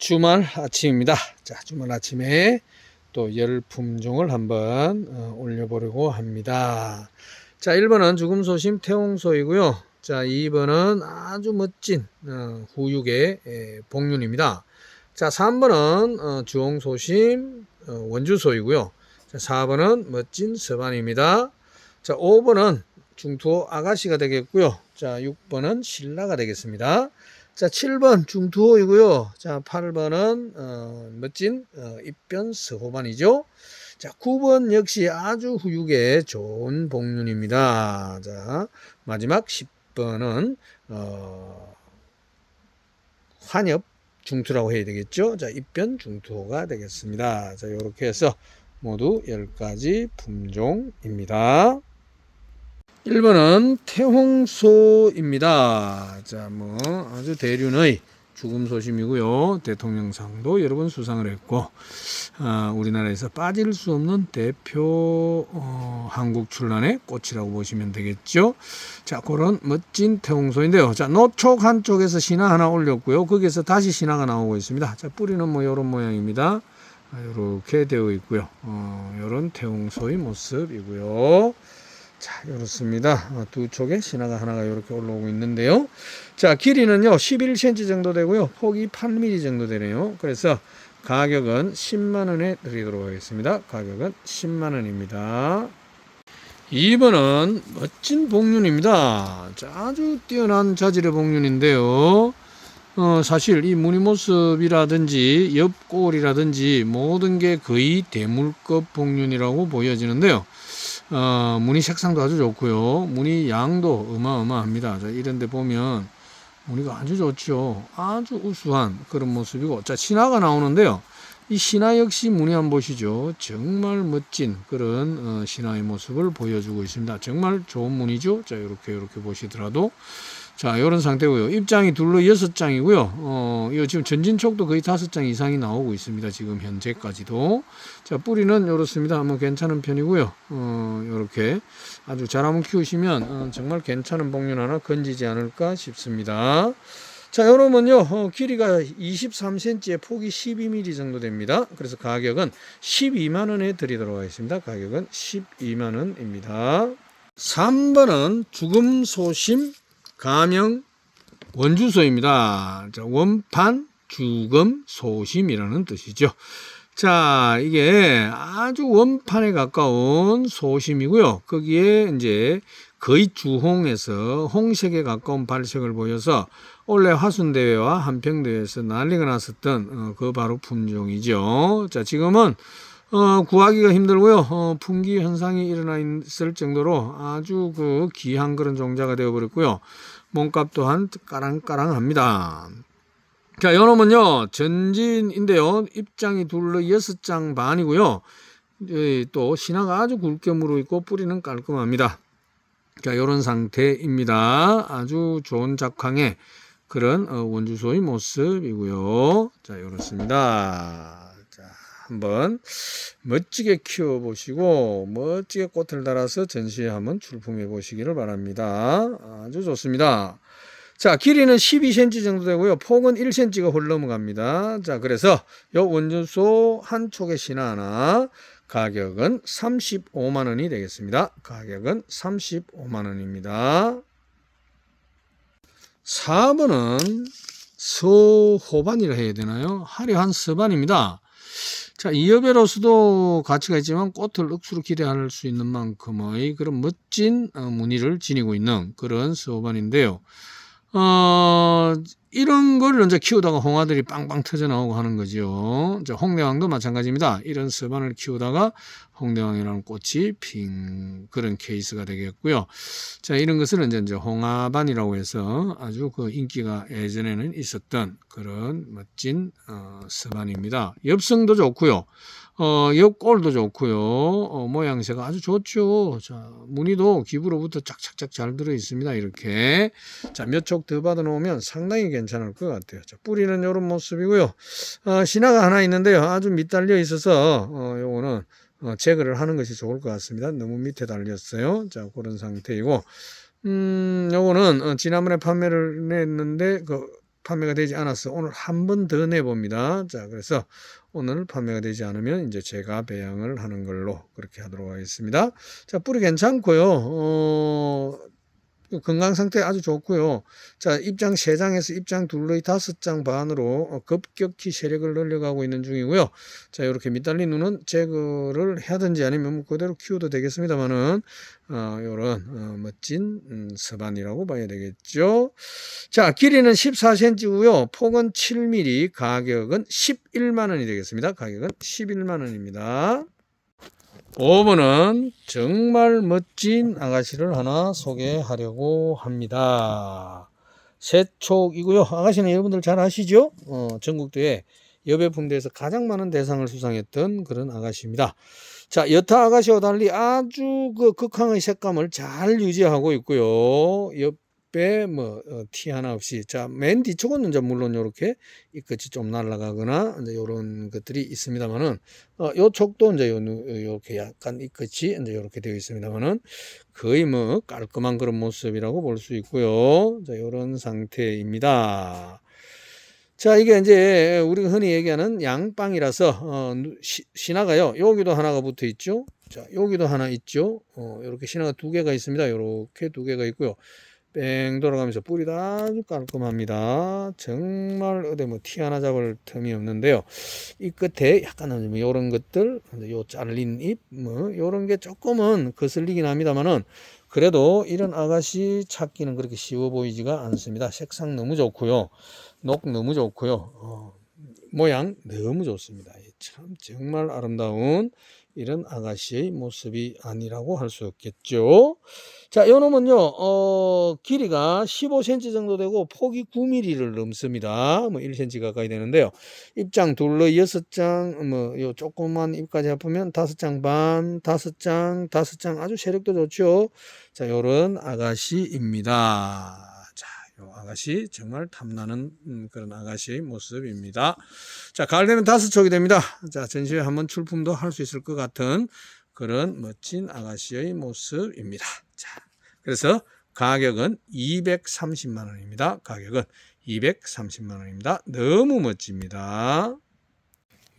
주말 아침입니다. 자, 주말 아침에 또 열 품종을 한번 어, 올려보려고 합니다. 자, 1번은 죽음 소심 태홍소이고요. 자, 2번은 아주 멋진 어, 후육의 에, 복륜입니다. 자, 3번은 어, 주홍 소심 어, 원주소이고요. 자, 4번은 멋진 서반입니다. 자, 5번은 중투호 아가씨가 되겠고요. 자, 6번은 신라가 되겠습니다. 자, 7번 중투호이고요. 자, 8번은 어, 멋진 어, 입변 서호반이죠. 자, 9번 역시 아주 후육의 좋은 복륜입니다. 자, 마지막 10번은 어, 환엽 중투라고 해야 되겠죠. 자, 입변 중투호가 되겠습니다. 자, 이렇게 해서 모두 10가지 품종입니다. 1번은 태홍소입니다. 자, 뭐 아주 대륜의 죽음 소심이고요. 대통령상도 여러 번 수상을 했고 아, 우리나라에서 빠질 수 없는 대표 어, 한국 출란의 꽃이라고 보시면 되겠죠. 자, 그런 멋진 태홍소인데요. 자, 노촉 한쪽에서 신화 하나 올렸고요. 거기에서 다시 신화가 나오고 있습니다. 자, 뿌리는 뭐 이런 모양입니다. 이렇게 되어 있고요. 어, 이런 태홍소의 모습이고요. 자, 이렇습니다. 어, 두 촉에 신화가 하나가 이렇게 올라오고 있는데요. 자, 길이는요, 11cm 정도 되고요. 폭이 8mm 정도 되네요. 그래서 가격은 10만원에 드리도록 하겠습니다. 가격은 10만원입니다. 2번은 멋진 복륜입니다. 자, 아주 뛰어난 자질의 복륜인데요. 어, 사실 이 무늬 모습이라든지 옆골이라든지 모든 게 거의 대물급 복륜이라고 보여지는데요. 어, 무늬 색상도 아주 좋고요. 무늬 양도 어마어마합니다. 자, 이런데 보면 무늬가 아주 좋죠. 아주 우수한 그런 모습이고, 자, 신화가 나오는데요. 이 신화 역시 무늬 한번 보시죠. 정말 멋진 그런 어, 신화의 모습을 보여주고 있습니다. 정말 좋은 무늬죠. 자, 이렇게 이렇게 보시더라도 자, 이런 상태고요. 입장이 둘로 여섯 장이고요. 어, 이거 지금 전진촉도 거의 다섯 장 이상이 나오고 있습니다. 지금 현재까지도. 자, 뿌리는 이렇습니다. 한번 괜찮은 편이고요. 어, 이렇게 아주 잘 한번 키우시면 어, 정말 괜찮은 복륜 하나 건지지 않을까 싶습니다. 자, 여러분요, 어, 길이가 23cm에 폭이 12mm 정도 됩니다. 그래서 가격은 12만 원에 드리도록 하겠습니다. 가격은 12만 원입니다. 3번은 죽음 소심 가명 원주소입니다. 자, 원판 죽음 소심이라는 뜻이죠. 자, 이게 아주 원판에 가까운 소심이고요. 거기에 이제 거의 주홍에서 홍색에 가까운 발색을 보여서 원래 화순대회와 한평대회에서 난리가 났었던 어, 그 바로 품종이죠. 자, 지금은 어, 구하기가 힘들고요. 어, 풍기 현상이 일어나 있을 정도로 아주 그 귀한 그런 종자가 되어버렸고요. 몸값 또한 까랑까랑합니다. 자, 요놈은요, 전진인데요. 입장이 둘러 여섯 장 반이고요. 예, 또 신화가 아주 굵게 물어 있고 뿌리는 깔끔합니다. 자, 요런 상태입니다. 아주 좋은 작황의 그런 어, 원주소의 모습이고요. 자, 요렇습니다. 자, 한번 멋지게 키워보시고 멋지게 꽃을 달아서 전시회 한번 출품해 보시기를 바랍니다. 아주 좋습니다. 자, 길이는 12cm 정도 되고요. 폭은 1cm가 홀 넘어갑니다. 자, 그래서 요 원주소 한 촉의 신화 하나 가격은 35만 원이 되겠습니다. 가격은 35만 원입니다. 4번은 서호반이라 해야 되나요? 화려한 서반입니다. 자, 이여배로서도 가치가 있지만 꽃을 억수로 기대할 수 있는 만큼의 그런 멋진 어, 무늬를 지니고 있는 그런 서호반인데요. 어, 이런 걸 이제 키우다가 홍아들이 빵빵 터져 나오고 하는. 자, 홍대왕도 마찬가지입니다. 이런 서반을 키우다가 홍대왕이라는 꽃이 핀 그런 케이스가 되겠고요. 자, 이런 것을 이제, 이제 홍아반이라고 해서 아주 그 인기가 예전에는 있었던 그런 멋진 어, 서반입니다. 엽성도 좋고요. 어, 옆골도 좋고요. 어, 모양새가 아주 좋죠. 자, 무늬도 기부로부터 짝짝짝 잘 들어 있습니다. 이렇게. 자, 몇 촉 더 받아 놓으면 상당히 괜찮을 것 같아요. 자, 뿌리는 이런 모습이고요. 어, 신화가 하나 있는데요. 아주 밑달려 있어서, 어, 요거는 어, 제거를 하는 것이 좋을 것 같습니다. 너무 밑에 달렸어요. 자, 그런 상태이고, 음, 요거는 어, 지난번에 판매를 냈는데, 그, 판매가 되지 않았어. 오늘 한 번 더 내봅니다. 자, 그래서 오늘 판매가 되지 않으면 이제 제가 배양을 하는 걸로 그렇게 하도록 하겠습니다. 자, 뿌리 괜찮고요. 어, 건강 상태 아주 좋고요. 자, 입장 3장에서 입장 둘러의 5장 반으로 어, 급격히 세력을 늘려가고 있는 중이고요. 자, 이렇게 밑달린 눈은 제거를 해야든지 아니면 뭐 그대로 키워도 되겠습니다만은, 어, 요런, 어, 멋진, 음, 서반이라고 봐야 되겠죠. 자, 길이는 14cm고요. 폭은 7mm, 가격은 11만 원이 되겠습니다. 가격은 11만 원입니다. 5번은 정말 멋진 아가씨를 하나 소개하려고 합니다. 세촉이고요. 아가씨는 여러분들 잘 아시죠? 어, 전국대회 여배풍대에서 가장 많은 대상을 수상했던 그런 아가씨입니다. 자, 여타 아가씨와 달리 아주 그 극강의 색감을 잘 유지하고 있고요. 옆 에뭐티 하나 없이 자, 맨 뒤쪽은 이제 물론 이렇게 이 끝이 좀 날아가거나 이제 이런 것들이 있습니다만은 어, 요 쪽도 이제 요, 요렇게 약간 이 끝이 이제 이렇게 되어 있습니다만은 거의 뭐 깔끔한 그런 모습이라고 볼 수 있고요. 자, 요런 상태입니다. 자, 이게 이제 우리가 흔히 얘기하는 양빵이라서 어, 시, 신화가요. 여기도 하나가 붙어 있죠. 자, 여기도 하나 있죠. 어, 이렇게 신화가 두 개가 있습니다. 이렇게 두 개가 있고요. 뺑 돌아가면서 뿌리도 아주 깔끔합니다. 정말 어디 뭐 티 하나 잡을 틈이 없는데요. 이 끝에 약간은 뭐 이런 것들, 요 잘린 잎, 뭐 이런 게 조금은 거슬리긴 합니다만은 그래도 이런 아가씨 찾기는 그렇게 쉬워 보이지가 않습니다. 색상 너무 좋고요. 녹 너무 좋고요. 어, 모양 너무 좋습니다. 참 정말 아름다운 이런 아가씨의 모습이 아니라고 할 수 없겠죠. 자, 요 놈은요, 어, 길이가 15cm 정도 되고 폭이 9mm를 넘습니다. 뭐 1cm 가까이 되는데요. 입장 둘러 6장, 뭐, 요 조그만 입까지 합하면 5장 반, 5장, 5장 아주 세력도 좋죠. 자, 요런 아가씨입니다. 아가씨 정말 탐나는 음, 그런 아가씨의 모습입니다. 자, 가을 되면 다섯 촉이 됩니다. 자, 전시회 한번 출품도 할 수 있을 것 같은 그런 멋진 아가씨의 모습입니다. 자, 그래서 가격은 230만 원입니다. 가격은 230만 원입니다. 너무 멋집니다.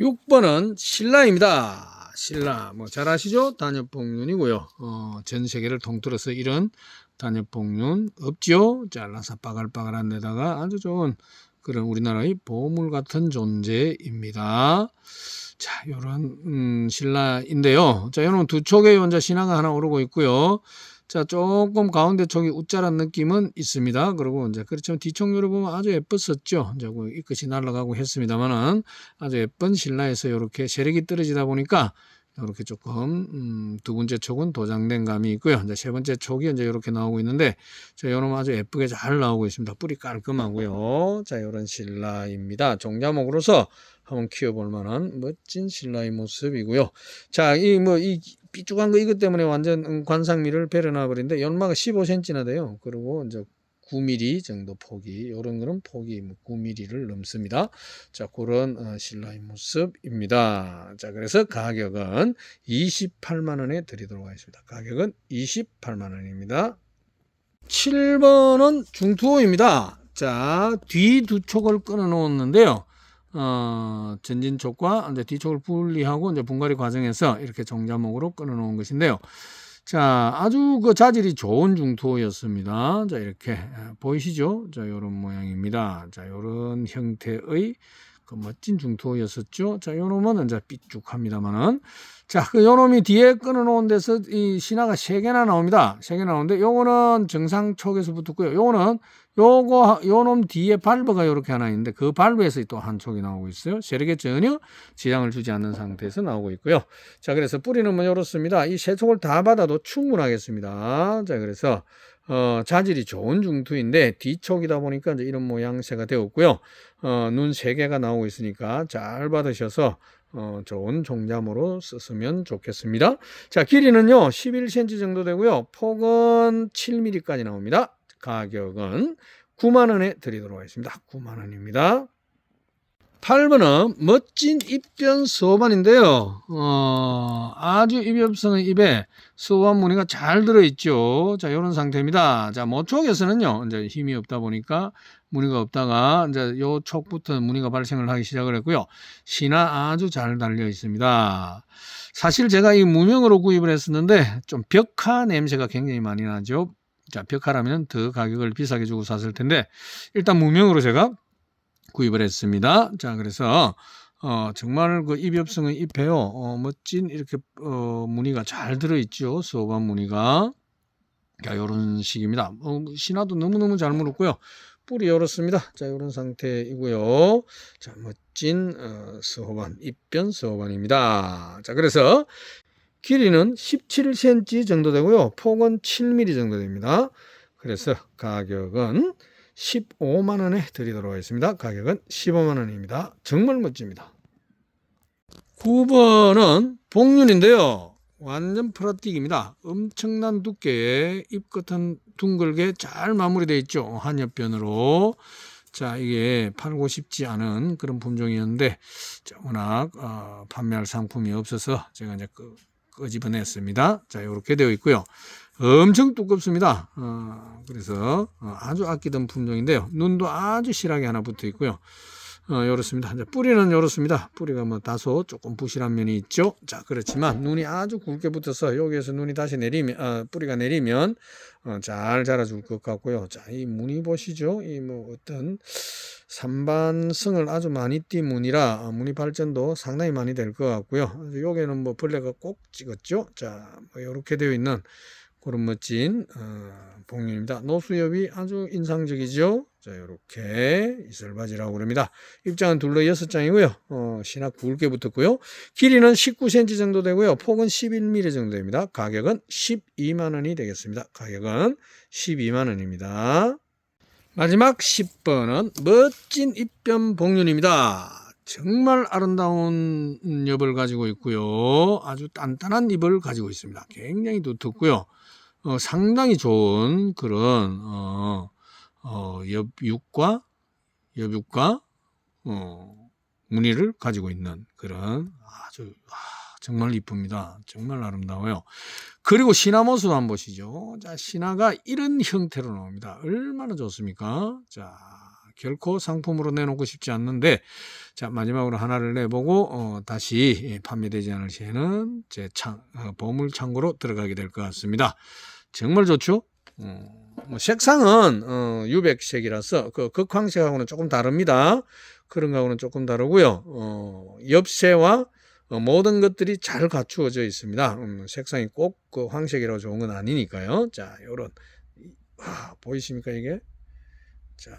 6번은 신라입니다. 신라 뭐 잘 아시죠? 단엽봉륜이고요. 어, 전 세계를 통틀어서 이런 단엽봉륜 없지요? 잘라서 빠글빠글한 데다가 아주 좋은 그런 우리나라의 보물 같은 존재입니다. 자, 요런 음, 신라인데요. 자, 요런 두 촉의 원자 신화가 하나 오르고 있고요. 자, 조금 가운데 쪽이 우짜란 느낌은 있습니다. 그리고 이제 그렇지만 뒤쪽으로 보면 아주 예뻤었죠. 이제 그이 끝이 날아가고 했습니다만은 아주 예쁜 신라에서 이렇게 세력이 떨어지다 보니까 이렇게 조금 음, 두 번째 촉은 도장된 감이 있고요. 이제 세 번째 촉이 이제 이렇게 나오고 있는데 자, 요놈 아주 예쁘게 잘 나오고 있습니다. 뿌리 깔끔하고요. 자, 요런 신라입니다. 종자목으로서 한번 키워볼 만한 멋진 신라의 모습이고요. 자, 이 뭐이 삐죽한 거 이것 때문에 완전 음, 관상미를 베려놔 버린데 연마가 15cm나 돼요. 그리고 이제 9mm 정도 폭이 이런 거는 폭이 뭐 9mm를 넘습니다. 자 그런 어, 신라의 모습입니다. 자 그래서 가격은 28만 원에 드리도록 하겠습니다. 가격은 28만 원입니다. 7번은 중투호입니다. 자, 뒤 두 촉을 끊어 놓았는데요. 어, 전진 촉과 이제 뒤촉을 분리하고 이제 분갈이 과정에서 이렇게 종자목으로 끊어 놓은 것인데요. 자, 아주 그 자질이 좋은 중투였습니다. 자, 이렇게 보이시죠? 자, 요런 모양입니다. 자, 요런 형태의 그 멋진 중투였었죠. 자, 요놈은 이제 삐죽합니다만은. 자, 그 요놈이 뒤에 끊어 놓은 데서 이 신화가 세 개나 나옵니다. 세 개 나오는데 요거는 정상 촉에서 붙었고요. 요거는 요거 요놈 뒤에 발브가 이렇게 하나 있는데 그 발브에서 또 한 촉이 나오고 있어요. 세력에 전혀 지장을 주지 않는 상태에서 나오고 있고요. 자, 그래서 뿌리는 뭐 이렇습니다. 이 세 촉을 다 받아도 충분하겠습니다. 자, 그래서 어, 자질이 좋은 중투인데 뒤촉이다 보니까 이제 이런 모양새가 되었고요. 어, 눈 세 개가 나오고 있으니까 잘 받으셔서 어, 좋은 종자모로 쓰시면 좋겠습니다. 자, 길이는요, 11cm 정도 되고요. 폭은 7mm까지 나옵니다. 가격은 9만원에 드리도록 하겠습니다. 9만원입니다. 8번은 멋진 입변 소반인데요. 어, 아주 입엽성의 입에 소반 무늬가 잘 들어있죠. 자, 이런 상태입니다. 자, 모촉에서는요, 이제 힘이 없다 보니까 무늬가 없다가 이제 요 촉부터 무늬가 발생을 하기 시작을 했고요. 신화 아주 잘 달려 있습니다. 사실 제가 이 무명으로 구입을 했었는데 좀 벽화 냄새가 굉장히 많이 나죠. 자, 벽화라면 더 가격을 비싸게 주고 샀을 텐데 일단 무명으로 제가 구입을 했습니다. 자, 그래서 어, 정말 그 입엽성의 잎에요. 어, 멋진 이렇게 어, 무늬가 잘 들어있죠. 소반 무늬가. 자, 요런 식입니다. 어, 신화도 너무너무 잘 물었고요. 뿌리 열었습니다. 자, 이런 상태이고요. 자, 멋진 어, 서호반, 입변 서호반입니다. 자, 그래서 길이는 17cm 정도 되고요. 폭은 7mm 정도 됩니다. 그래서 가격은 15만 원에 드리도록 하겠습니다. 가격은 15만 원입니다. 정말 멋집니다. 9번은 복륜인데요. 완전 프라틱입니다. 엄청난 두께에 잎끝은 둥글게 잘 마무리되어 있죠. 한엽변으로. 자, 이게 팔고 싶지 않은 그런 품종이었는데, 자, 워낙, 어, 판매할 상품이 없어서 제가 이제 끄, 끄집어냈습니다. 자, 이렇게 되어 있고요. 엄청 두껍습니다. 어, 그래서 어, 아주 아끼던 품종인데요. 눈도 아주 실하게 하나 붙어 있고요. 어, 이렇습니다. 이제 뿌리는 이렇습니다. 뿌리가 뭐 다소 조금 부실한 면이 있죠. 자, 그렇지만 눈이 아주 굵게 붙어서 여기에서 눈이 다시 내리면, 어, 뿌리가 내리면 어, 잘 자라줄 것 같고요. 자, 이 무늬 보시죠. 이 뭐 어떤 산반성을 아주 많이 띈 무늬라 어, 무늬 발전도 상당히 많이 될 것 같고요. 여기는 뭐 벌레가 꼭 찍었죠. 자, 뭐 이렇게 되어 있는 그런 멋진 어, 복륜입니다. 노수엽이 아주 인상적이죠. 자, 이렇게 이슬바지라고 그럽니다. 입장은 둘러 여섯 장이고요. 어, 신학 굵게 붙었고요. 길이는 19cm 정도 되고요. 폭은 11mm 정도 됩니다. 가격은 12만 원이 되겠습니다. 가격은 12만 원입니다. 마지막 10번은 멋진 입변 복륜입니다. 정말 아름다운 엽을 가지고 있고요. 아주 단단한 잎을 가지고 있습니다. 굉장히 두텁고요. 어, 상당히 좋은 그런 어, 어, 엽육과 엽육과 어, 무늬를 가지고 있는 그런 아주 아, 정말 이쁩니다. 정말 아름다워요. 그리고 모습 한번 보시죠. 자, 신화가 이런 형태로 나옵니다. 얼마나 좋습니까? 자, 결코 상품으로 내놓고 싶지 않는데, 자, 마지막으로 하나를 내보고, 어, 다시 판매되지 않을 시에는 제 창, 어, 보물 창고로 들어가게 될 것 같습니다. 정말 좋죠? 어, 뭐 색상은, 어, 유백색이라서, 그 극황색하고는 조금 다릅니다. 그런 거하고는 조금 다르고요. 어, 엽새와 어, 모든 것들이 잘 갖추어져 있습니다. 음, 색상이 꼭 그 황색이라고 좋은 건 아니니까요. 자, 요런 와, 보이십니까 이게? 자,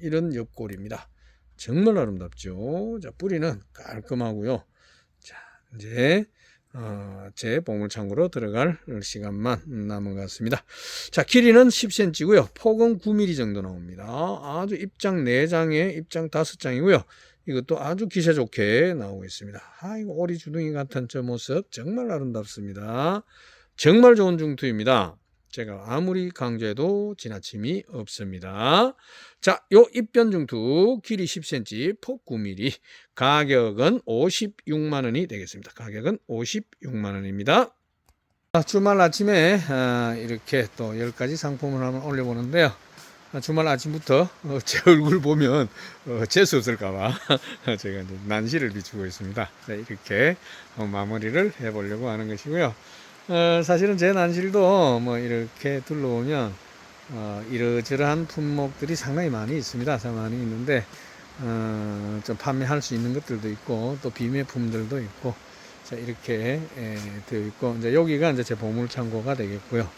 이런 옆골입니다. 정말 아름답죠. 자, 뿌리는 깔끔하고요. 자, 이제 어, 제 보물창고로 들어갈 시간만 남은 것 같습니다. 자, 길이는 10cm고요. 폭은 9mm 정도 나옵니다. 아주 입장 4장에 입장 5장이고요. 이것도 아주 기세 좋게 나오고 있습니다. 아, 이거 오리 주둥이 같은 저 모습 정말 아름답습니다. 정말 좋은 중투입니다. 제가 아무리 강조해도 지나침이 없습니다. 자, 요 입변 중투 길이 10cm, 폭 9mm, 가격은 56만 원이 되겠습니다. 가격은 56만 원입니다. 주말 아침에 아, 이렇게 또 10가지 상품을 한번 올려보는데요. 아, 주말 아침부터 어, 제 얼굴 보면 어, 재수 없을까봐 제가 이제 난시를 비추고 있습니다. 네, 이렇게 어, 마무리를 해보려고 하는 것이고요. 어, 사실은 제 난실도 뭐 이렇게 둘러보면 어, 이러저러한 품목들이 상당히 많이 있습니다. 상당히 있는데 어, 좀 판매할 수 있는 것들도 있고 또 비매품들도 있고 자 이렇게 에, 되어 있고 이제 여기가 이제 제 보물 창고가 되겠고요.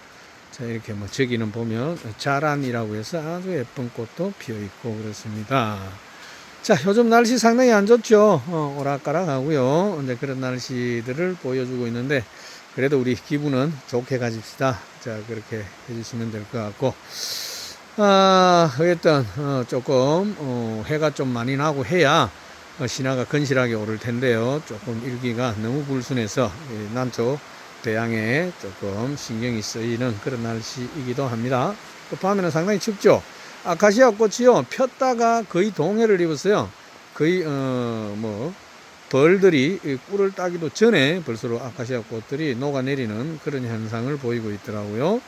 자 이렇게 뭐 저기는 보면 자란이라고 해서 아주 예쁜 꽃도 피어 있고 그렇습니다. 자 요즘 날씨 상당히 안 좋죠. 어, 오락가락하고요. 이제 그런 날씨들을 보여주고 있는데 그래도 우리 기분은 좋게 가집시다. 자 그렇게 해주시면 될 것 같고 아 어쨌든 어, 조금 어, 해가 좀 많이 나고 해야 어, 신화가 건실하게 오를 텐데요. 조금 일기가 너무 불순해서 이 남쪽 대양에 조금 신경이 쓰이는 그런 날씨이기도 합니다. 또 밤에는 상당히 춥죠. 아카시아 꽃이요 폈다가 거의 동해를 입었어요. 거의 어 뭐 벌들이 이 꿀을 따기도 전에 벌써 아카시아 꽃들이 녹아내리는 그런 현상을 보이고 있더라고요.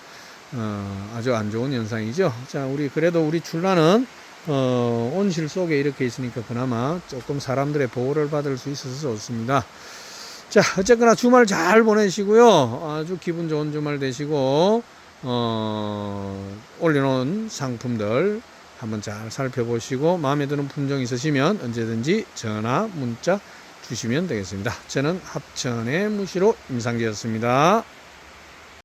어, 아주 안 좋은 현상이죠. 자, 우리 그래도 우리 출라는 어, 온실 속에 이렇게 있으니까 그나마 조금 사람들의 보호를 받을 수 있어서 좋습니다. 자, 어쨌거나 주말 잘 보내시고요. 아주 기분 좋은 주말 되시고, 어, 올려놓은 상품들 한번 잘 살펴보시고, 마음에 드는 품종 있으시면 언제든지 전화, 문자 주시면 되겠습니다. 저는 합천의 무시로 임상기였습니다.